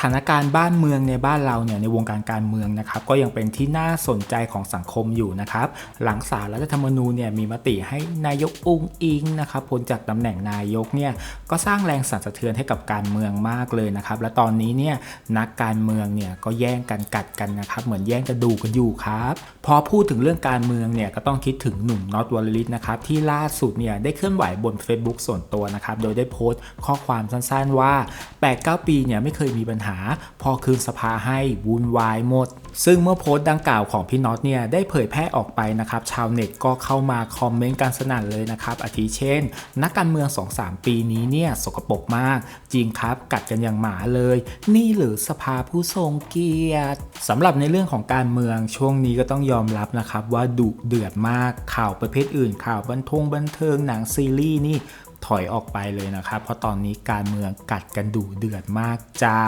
ถานการณ์บ้านเมืองในบ้านเราเนี่ยในวงการการเมืองนะครับก็ยังเป็นที่น่าสนใจของสังคมอยู่นะครับ หลังสารรัฐธรรมนูญเนี่ยมีมติให้นายกอุ้งอิงนะครับพ้นจากตำแหน่งนายกเนี่ยก็สร้างแรงสั่นสะเทือนให้กับการเมืองมากเลยนะครับ และตอนนี้เนี่ยนักการเมืองเนี่ยก็แย่งกันกัดกันนะครับเหมือนแย่งกันดูกันอยู่ครับพอพูดถึงเรื่องการเมืองเนี่ยก็ต้องคิดถึงหนุ่มน็อตวอลลิตนะครับที่ล่าสุดเนี่ยได้เคลื่อนไหวบน Facebook ส่วนตัวนะครับโดยได้โพสต์ข้อความสั้นๆว่า 8-9 ปีเนี่ยไม่เคยมีปัญหา พอคืนสภาให้วุ่นวายหมด ซึ่งเมื่อโพสต์ดังกล่าวของพี่น็อตเนี่ยได้เผยแพร่ออกไปนะครับชาวเน็ตก็เข้ามาคอมเมนต์กันสนั่นเลยนะครับอาทิเช่น นักการเมือง 2-3 ปีนี้เนี่ยสกปรกมาก จริงครับกัดกันอย่างหมาเลย นี่หรือสภาผู้ทรงเกียรติสำหรับในเรื่องของการเมืองช่วงนี้ก็ต้องยอมรับนะครับว่าดุเดือดมากข่าวประเภทอื่น ข่าวบันทงบันเทิงหนังซีรีส์นี่ ถอยออกไปเลยนะครับ เพราะตอนนี้การเมืองกัดกันดุเดือดมากจ้า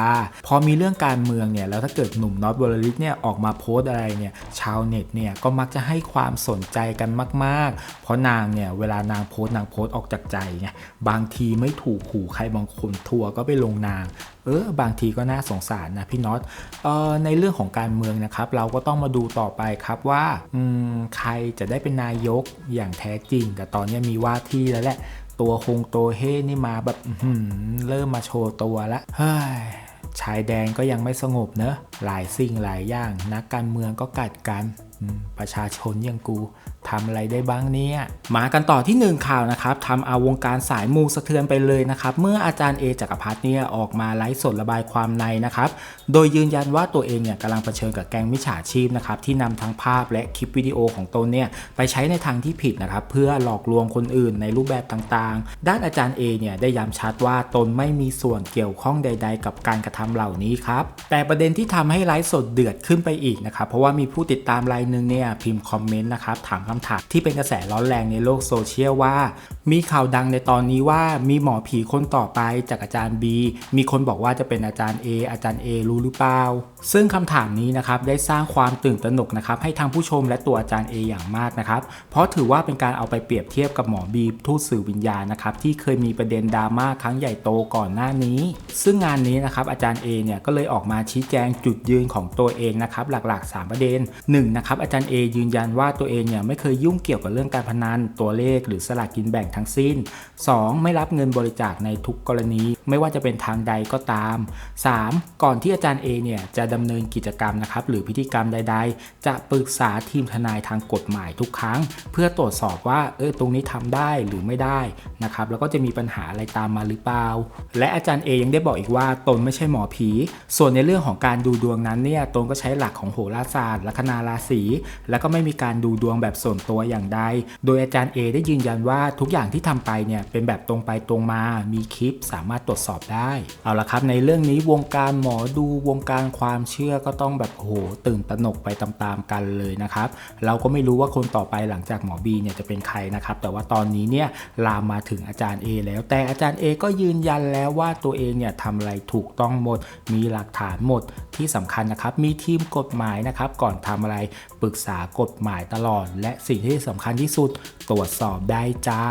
พอมีเรื่องการเมืองเนี่ย แล้วถ้าเกิดหนุ่มน็อตวอลลิตเนี่ยออกมาโพสอะไรเนี่ย ชาวเน็ตเนี่ยก็มักจะให้ความสนใจกันมาก ๆ เพราะนางเนี่ยเวลานางโพสนางโพสออกจากใจไง บางทีไม่ถูกขู่ใครบางคนทัวร์ก็ไปลงนาง เออบางทีก็น่าสงสารนะพี่น็อต เอ่อในเรื่องของการเมืองนะครับ เราก็ต้องมาดูต่อไปครับว่า อืม ใครจะได้เป็นนายกอย่างแท้จริง แต่ตอนนี้มีว่าที่แล้วแหละ ตัวคงตัวเฮนี่มาแบบเริ่มมาโชว์ตัวละเฮ้ยชายแดนก็ยังไม่สงบเนอะหลายสิ่งหลายอย่าง นักการเมืองก็กัดกัน ประชาชนอย่างกู ทำอะไรได้บ้างเนี่ยมากันต่อที่หนึ่งข่าวนะครับทำเอาวงการสายมูสะเทือนไปเลยนะครับ เมื่ออาจารย์เอจักรพัฒน์เนี่ยออกมาไลฟ์สดระบายความในนะครับ โดยยืนยันว่าตัวเองเนี่ยกำลังเผชิญกับแก๊งมิจฉาชีพนะครับที่นำทั้งภาพและคลิปวิดีโอของตนเนี่ยไปใช้ในทางที่ผิดนะครับ เพื่อหลอกลวงคนอื่นในรูปแบบต่างๆ ด้านอาจารย์เอเนี่ยได้ย้ำชัดว่าตนไม่มีส่วนเกี่ยวข้องใด ๆ กับการกระทำเหล่านี้ครับแต่ประเด็นที่ทำให้ไลฟ์สดเดือดขึ้นไปอีกนะครับเพราะว่ามีผู้ติดตามรายหนึ่งเนี่ยพิมพ์คอมเมนต์นะครับถามคำถามที่เป็นกระแสร้อนแรงในโลกโซเชียลว่า มีข่าวดังในตอนนี้ว่ามีหมอผีคนต่อไปจากอาจารย์ B มีคนบอกว่าจะเป็นอาจารย์ A อาจารย์ A รู้หรือเปล่า ซึ่งคำถามนี้นะครับได้สร้างความตื่นตระหนกนะครับให้ทางผู้ชมและตัวอาจารย์ A อย่างมากนะครับ เพราะถือว่าเป็นการเอาไปเปรียบเทียบกับหมอบีทูตสื่อวิญญาณนะครับที่เคยมีประเด็นดราม่าครั้งใหญ่โตก่อนหน้านี้ ซึ่งงานนี้นะครับอาจารย์ A เนี่ยก็เลยออกมาชี้แจงจุดยืนของตัวเองนะครับหลักๆ 3 ประเด็น1นะครับอาจารย์ A ยืนยันว่าตัวเองเนี่ยไม่เคคยยุ่งเกี่ยวกับเรื่องการพนันตัวเลขหรือสลากกินแบ่งทั้งสิ้น 2. ไม่รับเงินบริจาคในทุกกรณี ไม่ว่าจะเป็นทางใดก็ตาม 3. ก่อนที่อาจารย์ A เนี่ยจะดำเนินกิจกรรมนะครับหรือพิธีกรรมใด ๆ จะปรึกษาทีมทนายทางกฎหมายทุกครั้ง เพื่อตรวจสอบว่าเออตรงนี้ทำได้หรือไม่ได้นะครับแล้วก็จะมีปัญหาอะไรตามมาหรือเปล่า และอาจารย์ A ยังได้บอกอีกว่าตนไม่ใช่หมอผี ส่วนในเรื่องของการดูดวงนั้นเนี่ยตนก็ใช้หลักของโหราศาสตร์ลัคนาราศีแล้วก็ไม่มีการดูดวงแบบส่วนตัวอย่างใด โดยอาจารย์ A ได้ยืนยันว่าทุกอย่างที่ทำไปเนี่ยเป็นแบบตรงไปตรงมา มีคลิปสามารถตรวจสอบได้ เอาละครับ ในเรื่องนี้วงการหมอดูวงการความเชื่อก็ต้องแบบโหตื่นตระหนกไปตามๆกันเลยนะครับ เราก็ไม่รู้ว่าคนต่อไปหลังจากหมอบีเนี่ยจะเป็นใครนะครับ แต่ว่าตอนนี้เนี่ยลามมาถึงอาจารย์ A แล้ว แต่อาจารย์ A ก็ยืนยันแล้วว่าตัวเองเนี่ยทำอะไรถูกต้องหมด มีหลักฐานหมดที่สำคัญนะครับ มีทีมกฎหมายนะครับ ก่อนทำอะไรปรึกษากฎหมายตลอด และสิ่งที่สำคัญที่สุดตรวจสอบได้จ้า